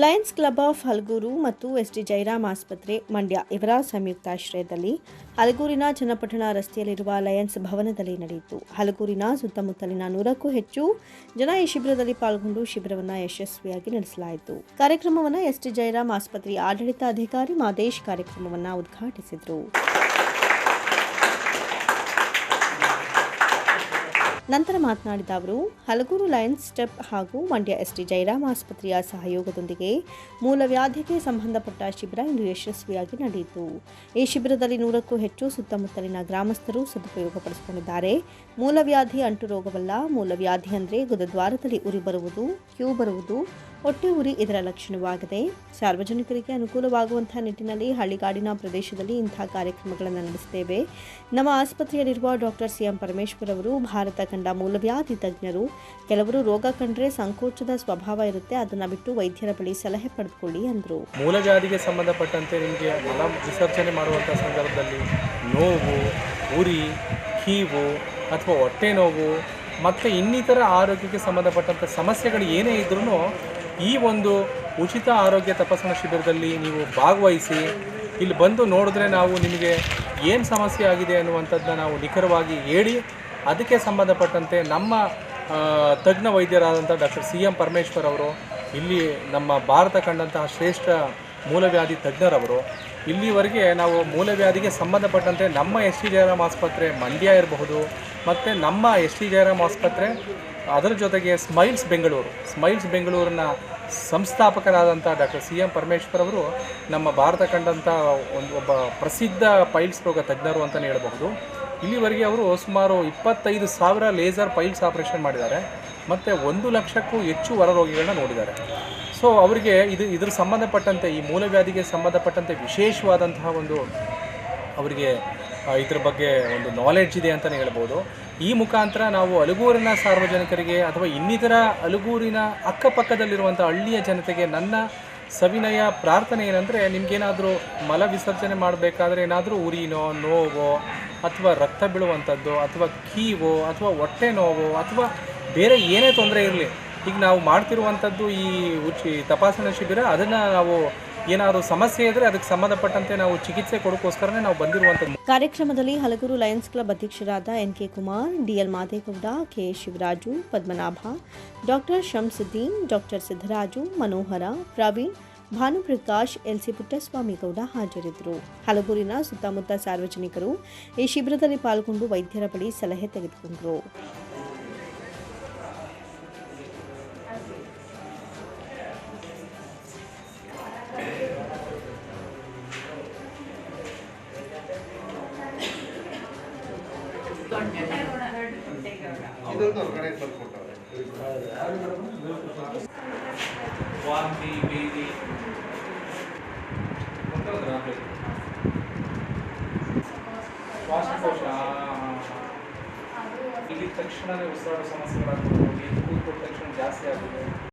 Lions club of Halagur ಮತ್ತು S T Jairam ಆಸ್ಪತ್ರೆ, ಮಂಡ್ಯ ಇವರ ಸಂಯುಕ್ತಾಶ್ರಯದಲ್ಲಿ ಹಲಗೂರಿನ ಚನ್ನಪಟ್ಟಣ ರಸ್ತೆಯಲ್ಲಿರುವ ಲಯನ್ಸ್ ಭವನದಲ್ಲಿ ನಡೆಯಿತು. ಹಲಗೂರಿನ ಸುತ್ತಮುತ್ತಲಿನ ನೂರಕ್ಕೂ ಹೆಚ್ಚು ಜನ ಈ ಶಿಬಿರದಲ್ಲಿ ಪಾಲ್ಗೊಂಡು ಶಿಬಿರವನ್ನು ಯಶಸ್ವಿಯಾಗಿ ನಡೆಸಲಾಯಿತು. ಕಾರ್ಯಕ್ರಮವನ್ನು ಎಸ್ ಟಿ ಜಯರಾಮ್ ಆಸ್ಪತ್ರೆಯ ಆಡಳಿತಾಧಿಕಾರಿ ಮಾದೇಶ್ ಕಾರ್ಯಕ್ರಮವನ್ನು ಉದ್ಘಾಟಿಸಿದರು. ನಂತರ ಮಾತನಾಡಿದ ಅವರು, ಹಲಗೂರು ಲಯನ್ಸ್ ಸ್ಟೆಪ್ ಹಾಗೂ ಮಂಡ್ಯ ಎಸ್ ಟಿ ಜಯರಾಮ್ ಆಸ್ಪತ್ರೆಯ ಸಹಯೋಗದೊಂದಿಗೆ ಮೂಲವ್ಯಾಧಿಗೆ ಸಂಬಂಧಪಟ್ಟ ಶಿಬಿರ ಇಂದು ಯಶಸ್ವಿಯಾಗಿ ನಡೆಯಿತು. ಈ ಶಿಬಿರದಲ್ಲಿ ನೂರಕ್ಕೂ ಹೆಚ್ಚು ಸುತ್ತಮುತ್ತಲಿನ ಗ್ರಾಮಸ್ಥರು ಸದುಪಯೋಗಪಡಿಸಿಕೊಂಡಿದ್ದಾರೆ. ಮೂಲವ್ಯಾಧಿ ಅಂಟು ರೋಗವಲ್ಲ ಮೂಲವ್ಯಾಧಿ ಅಂದರೆ ಗುದದ್ವಾರದಲ್ಲಿ ಉರಿ ಬರುವುದು, ಕ್ಯೂ ಬರುವುದು ಹೊಟ್ಟೆ ಉರಿ ಇದರ ಲಕ್ಷಣವಾಗಿದೆ. ಸಾರ್ವಜನಿಕರಿಗೆ ಅನುಕೂಲವಾಗುವಂತಹ ನಿಟ್ಟಿನಲ್ಲಿ ಹಳ್ಳಿಗಾಡಿನ ಪ್ರದೇಶದಲ್ಲಿ ಇಂತಹ ಕಾರ್ಯಕ್ರಮಗಳನ್ನು ನಡೆಸುತ್ತೇವೆ ನಮ್ಮ ಆಸ್ಪತ್ರೆಯಲ್ಲಿರುವ ಡಾಕ್ಟರ್ ಸಿ ಎಂ ಪರಮೇಶ್ವರ್ ಅವರು, ಭಾರತ ಕಂಡ ಮೂಲವ್ಯಾಧಿ ತಜ್ಞರು, ಕೆಲವರು ರೋಗ ಕಂಡ್ರೆ ಸಂಕೋಚದ ಸ್ವಭಾವ ಇರುತ್ತೆ, ಅದನ್ನು ಬಿಟ್ಟು ವೈದ್ಯರ ಬಳಿ ಸಲಹೆ ಪಡೆದುಕೊಳ್ಳಿ ಅಂದರು. ಮೂಲವ್ಯಾಧಿಗೆ ಸಂಬಂಧಪಟ್ಟಂತೆ ನಿಮಗೆ ವಿಸರ್ಜನೆ ಮಾಡುವಂಥ ಸಂದರ್ಭದಲ್ಲಿ ನೋವು, ಉರಿ ಕೀವು ಅಥವಾ ಹೊಟ್ಟೆ ನೋವು, ಮತ್ತು ಇನ್ನಿತರ ಆರೋಗ್ಯಕ್ಕೆ ಸಂಬಂಧಪಟ್ಟಂಥ ಸಮಸ್ಯೆಗಳು ಏನೇ ಇದ್ರೂ ಈ ಒಂದು ಉಚಿತ ಆರೋಗ್ಯ ತಪಾಸಣಾ ಶಿಬಿರದಲ್ಲಿ ನೀವು ಭಾಗವಹಿಸಿ ಇಲ್ಲಿ ಬಂದು ನೋಡಿದ್ರೆ ನಾವು ನಿಮಗೆ ಏನು ಸಮಸ್ಯೆ ಆಗಿದೆ ಅನ್ನುವಂಥದ್ದನ್ನ ನಾವು ನಿಖರವಾಗಿ ಹೇಳಿ, ಅದಕ್ಕೆ ಸಂಬಂಧಪಟ್ಟಂತೆ ನಮ್ಮ ತಜ್ಞ ವೈದ್ಯರಾದಂಥ ಡಾಕ್ಟರ್ ಸಿ ಎಂ ಪರಮೇಶ್ವರ್ ಅವರು, ಇಲ್ಲಿ ನಮ್ಮ ಭಾರತ ಕಂಡಂತಹ ಶ್ರೇಷ್ಠ ಮೂಲವ್ಯಾಧಿ ತಜ್ಞರವರು, ಇಲ್ಲಿವರೆಗೆ ನಾವು ಮೂಲವ್ಯಾಧಿಗೆ ಸಂಬಂಧಪಟ್ಟಂತೆ ನಮ್ಮ ಎಸ್ ಟಿ ಜಯರಾಮ್ ಆಸ್ಪತ್ರೆ ಮಂಡ್ಯ ಇರಬಹುದು ಮತ್ತು ನಮ್ಮ ಎಸ್ ಟಿ ಜಯರಾಮ್ ಆಸ್ಪತ್ರೆ, ಅದರ ಜೊತೆಗೆ ಸ್ಮೈಲ್ಸ್ ಬೆಂಗಳೂರು ಸ್ಮೈಲ್ಸ್ ಬೆಂಗಳೂರಿನ ಸಂಸ್ಥಾಪಕರಾದಂಥ ಡಾಕ್ಟರ್ ಸಿ ಎಂ ಪರಮೇಶ್ವರ್ ಅವರು ನಮ್ಮ ಭಾರತ ಕಂಡಂಥ ಒಂದು ಒಬ್ಬ ಪ್ರಸಿದ್ಧ ಪೈಲ್ಸ್ ರೋಗ ತಜ್ಞರು ಅಂತಲೇ ಹೇಳಬಹುದು. ಇಲ್ಲಿವರೆಗೆ ಅವರು ಸುಮಾರು ಇಪ್ಪತ್ತೈದು ಸಾವಿರ ಲೇಸರ್ ಪೈಲ್ಸ್ ಆಪರೇಷನ್ ಮಾಡಿದ್ದಾರೆ. ಮತ್ತು ಒಂದು ಲಕ್ಷಕ್ಕೂ ಹೆಚ್ಚು ಹೊರರೋಗಿಗಳನ್ನ ನೋಡಿದ್ದಾರೆ. ಸೊ, ಅವರಿಗೆ ಇದು ಇದ್ರ ಸಂಬಂಧಪಟ್ಟಂತೆ, ಈ ಮೂಲವ್ಯಾಧಿಗೆ ಸಂಬಂಧಪಟ್ಟಂತೆ ವಿಶೇಷವಾದಂತಹ ಒಂದು ಅವರಿಗೆ ಇದ್ರ ಬಗ್ಗೆ ಒಂದು ನಾಲೆಡ್ಜ್ ಇದೆ ಅಂತಲೇ ಹೇಳ್ಬೋದು. ಈ ಮುಖಾಂತರ ನಾವು ಅಲಗೂರಿನ ಸಾರ್ವಜನಿಕರಿಗೆ ಅಥವಾ ಇನ್ನಿತರ ಅಲಗೂರಿನ ಅಕ್ಕಪಕ್ಕದಲ್ಲಿರುವಂಥ ಹಳ್ಳಿಯ ಜನತೆಗೆ ನನ್ನ ಸವಿನಯ ಪ್ರಾರ್ಥನೆ ಏನಂದರೆ, ನಿಮಗೇನಾದರೂ ಮಲ ವಿಸರ್ಜನೆ ಮಾಡಬೇಕಾದ್ರೆ ಏನಾದರೂ ಉರಿನೋ, ನೋವೋ, ಅಥವಾ ರಕ್ತ ಬೀಳುವಂಥದ್ದು, ಅಥವಾ ಕೀವೋ, ಅಥವಾ ಹೊಟ್ಟೆ ನೋವೋ, ಅಥವಾ ಬೇರೆ ಏನೇ ತೊಂದರೆ ಇರಲಿ, ಈಗ ನಾವು ಮಾಡ್ತಿರುವಂಥದ್ದು ಈ ಉಚಿ ತಪಾಸಣಾ ಶಿಬಿರ, ಅದನ್ನು ನಾವು ಏನಾದರೂ ಸಮಸ್ಯೆ ಇದ್ದರೆ ಅದಕ್ಕೆ ಸಂಬಂಧಪಟ್ಟಂತೆ ನಾವು ಚಿಕಿತ್ಸೆ ಕೊಡೋಕ್ಕೋಸ್ಕರನೇ ನಾವು ಬಂದಿರುವಂಥದ್ದು. ಕಾರ್ಯಕ್ರಮದಲ್ಲಿ ಹಲಗೂರು ಲಯನ್ಸ್ ಕ್ಲಬ್ ಅಧ್ಯಕ್ಷರಾದ N K Kumar, DL Madegowda, K Shivaraju, Padmanabha, doctor Shamsuddin, doctor Siddaraju Manohara, Praveen, Bhanuprakash LC Puttaswamy Gowda ಹಾಜರಿದ್ದರು. ಹಲಗೂರಿನ ಸುತ್ತಮುತ್ತ ಸಾರ್ವಜನಿಕರು ಈ ಶಿಬಿರದಲ್ಲಿ ಪಾಲ್ಗೊಂಡು ವೈದ್ಯರ ಬಳಿ ಸಲಹೆ ತೆಗೆದುಕೊಂಡರು. ವಾಂತಿ ಬೇದಿ ಶ್ವಾಸಕೋಶ ಇಲ್ಲಿ ತಕ್ಷಣವೇ ಉಸಿರಾಡೋ ಸಮಸ್ಯೆಗಳಾಗ್ಬೋದು ಕೂತ್ಕೊಂಡ ತಕ್ಷಣ ಜಾಸ್ತಿ ಆಗುತ್ತೆ.